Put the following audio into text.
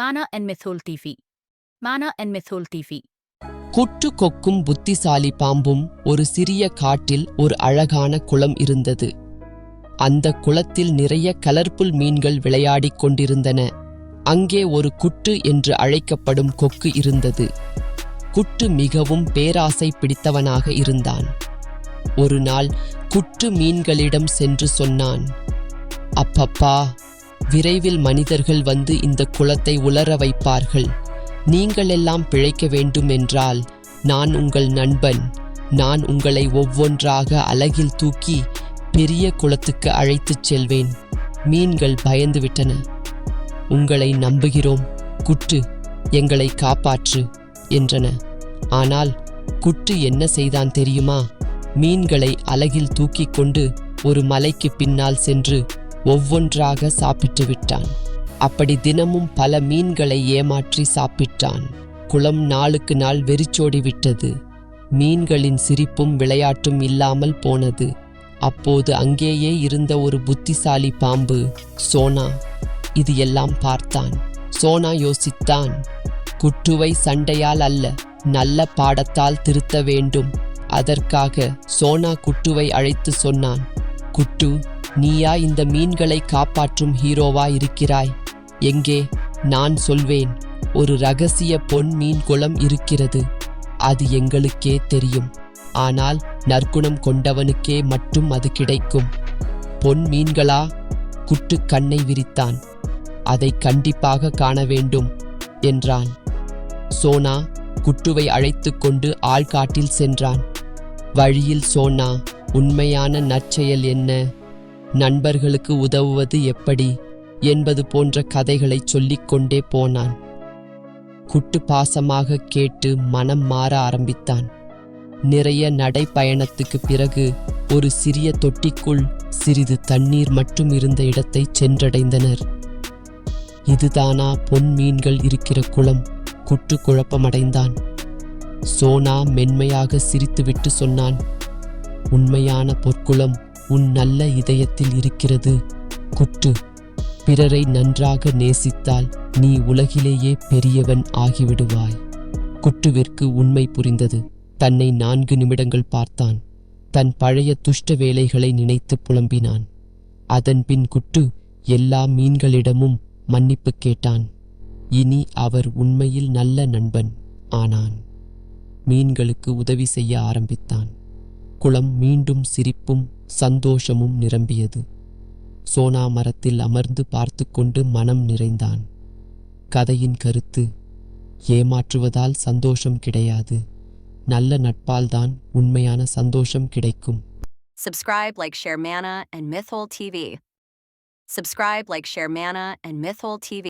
Mana and மெசோல் TV Mana and மெசோல் TV குட்டு கொக்கும் புத்திசாலி பாம்பும் ஒரு சிறிய காட்டில் ஒரு அழகான குளம் இருந்தது. அந்த குளத்தில் நிறைய கலர்ஃபுல் மீன்கள் விளையாடிக் கொண்டிருந்தன. அங்கே ஒரு குட்டு என்று அழைக்கப்படும் கொக்கு இருந்தது. குட்டு மிகவும் பேராசை பிடித்தவனாக இருந்தான். ஒரு நாள் குட்டு மீன்களிடம் சென்று சொன்னான் அப்பப்பா விரைவில் மனிதர்கள் வந்து இந்த குளத்தை உலர வைப்பார்கள். நீங்கள் எல்லாம் பிழைக்க வேண்டும் என்றால் நான் உங்கள் நண்பன். நான் உங்களை ஒவ்வொன்றாக அலகில் தூக்கி பெரிய குளத்துக்கு அழைத்துச் செல்வேன். மீன்கள் பயந்துவிட்டன. உங்களை நம்புகிறோம். குட்டு எங்களை காப்பாற்று என்றன. ஆனால் குட்டு என்ன செய்தான் தெரியுமா? மீன்களை அலகில் தூக்கிக் கொண்டு ஒரு மலைக்கு பின்னால் சென்று ஒவ்வொன்றாக சாப்பிட்டு விட்டான். அப்படி தினமும் பல மீன்களை ஏமாற்றி சாப்பிட்டான். குளம் நாளுக்கு நாள் வெறிச்சோடி விட்டது. மீன்களின் சிரிப்பும் விளையாட்டும் இல்லாமல் போனது. அப்போது அங்கேயே இருந்த ஒரு புத்திசாலி பாம்பு சோனா இது எல்லாம் பார்த்தான். சோனா யோசித்தான் குட்டுவை சண்டையால் அல்ல நல்ல பாடத்தால் திருத்த வேண்டும். அதற்காக சோனா குட்டுவை அழைத்து சொன்னான் குட்டு நீயா இந்த மீன்களை காப்பாற்றும் ஹீரோவா இருக்கிறாய். எங்கே? நான் சொல்வேன் ஒரு ரகசிய பொன் மீன் குளம் இருக்கிறது. அது எங்களுக்கே தெரியும். ஆனால் நற்குணம் கொண்டவனுக்கே மட்டும் அது கிடைக்கும். பொன் மீன்களா? குட்டு கண்ணை விரித்தான். அதை கண்டிப்பாக காண வேண்டும் என்றான் சோனா குட்டுவை அழைத்து கொண்டு ஆள்காட்டில் சென்றான். வழியில் சோனா உண்மையான நற்செயல் என்ன? நண்பர்களுக்கு உதவுவது எப்படி என்பது போன்ற கதைகளை சொல்லிக்கொண்டே போனான். குட்டு பாசமாக கேட்டு மனம் மாற ஆரம்பித்தான். நிறைய நடைப்பயணத்துக்கு பிறகு ஒரு சிறிய தொட்டிக்குள் சிறிது தண்ணீர் மட்டும் இருந்த இடத்தை சென்றடைந்தனர். இதுதானா பொன் மீன்கள் இருக்கிற குளம்? குட்டு குழப்பமடைந்தான். சோனா மென்மையாக சிரித்துவிட்டு சொன்னான். உண்மையான பொற்குளம். உன் நல்ல இதயத்தில் இருக்கிறது. குட்டு பிறரை நன்றாக நேசித்தால் நீ உலகிலேயே பெரியவன் ஆகிவிடுவாய். குட்டுவிற்கு உண்மை புரிந்தது. தன்னை நான்கு நிமிடங்கள் பார்த்தான். தன் பழைய துஷ்ட வேலைகளை நினைத்து புலம்பினான். அதன்பின் குட்டு எல்லா மீன்களிடமும் மன்னிப்பு கேட்டான். இனி அவர் உண்மையில் நல்ல நண்பன் ஆனான். மீன்களுக்கு உதவி செய்ய ஆரம்பித்தான். குளம் மீண்டும் சிரிப்பும் சந்தோஷமும் நிரம்பியது சோனா மரத்தில் அமர்ந்து பார்த்து கொண்டு மனம் நிறைந்தான் கதையின் கருத்து ஏமாற்றுவதால் சந்தோஷம் கிடையாது நல்ல நட்பால்தான் உண்மையான சந்தோஷம் கிடைக்கும் Subscribe, like, share Mana and Mythol TV. Subscribe, like, share Mana and Mythol TV.